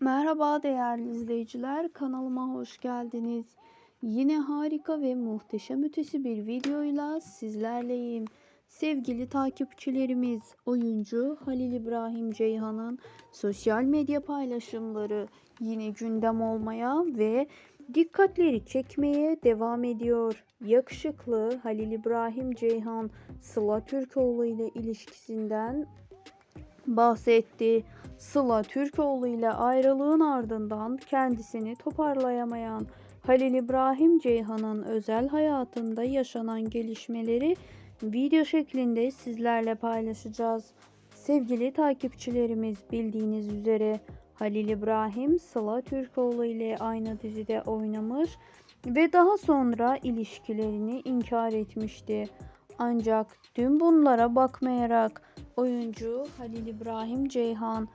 Merhaba değerli izleyiciler, kanalıma hoş geldiniz. Yine harika ve muhteşem ötesi bir videoyla sizlerleyim. Sevgili takipçilerimiz, oyuncu Halil İbrahim Ceyhan'ın sosyal medya paylaşımları yine gündem olmaya ve dikkatleri çekmeye devam ediyor. Yakışıklı Halil İbrahim Ceyhan, Sıla Türkoğlu ile ilişkisinden bahsetti. Sıla Türkoğlu ile ayrılığın ardından kendisini toparlayamayan Halil İbrahim Ceyhan'ın özel hayatında yaşanan gelişmeleri video şeklinde sizlerle paylaşacağız. Sevgili takipçilerimiz bildiğiniz üzere Halil İbrahim Sıla Türkoğlu ile aynı dizide oynamış ve daha sonra ilişkilerini inkar etmişti. Ancak tüm bunlara bakmayarak oyuncu Halil İbrahim Ceyhan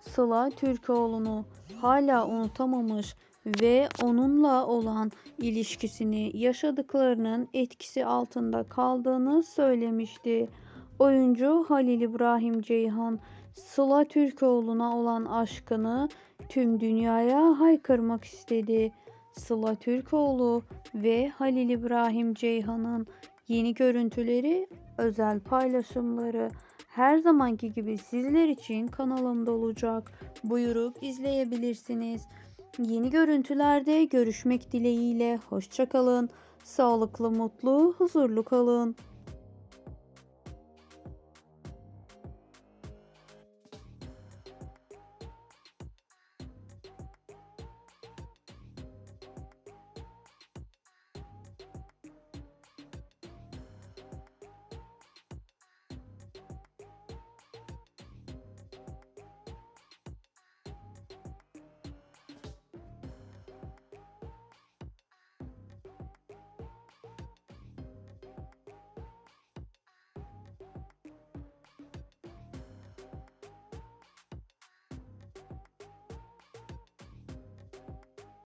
Sıla Türkoğlu'nu hala unutamamış ve onunla olan ilişkisini yaşadıklarının etkisi altında kaldığını söylemişti. Oyuncu Halil İbrahim Ceyhan Sıla Türkoğlu'na olan aşkını tüm dünyaya haykırmak istedi. Sıla Türkoğlu ve Halil İbrahim Ceyhan'ın yeni görüntüleri, özel paylaşımları her zamanki gibi sizler için kanalımda olacak. Buyurup izleyebilirsiniz. Yeni görüntülerde görüşmek dileğiyle. Hoşçakalın. Sağlıklı, mutlu, huzurlu kalın.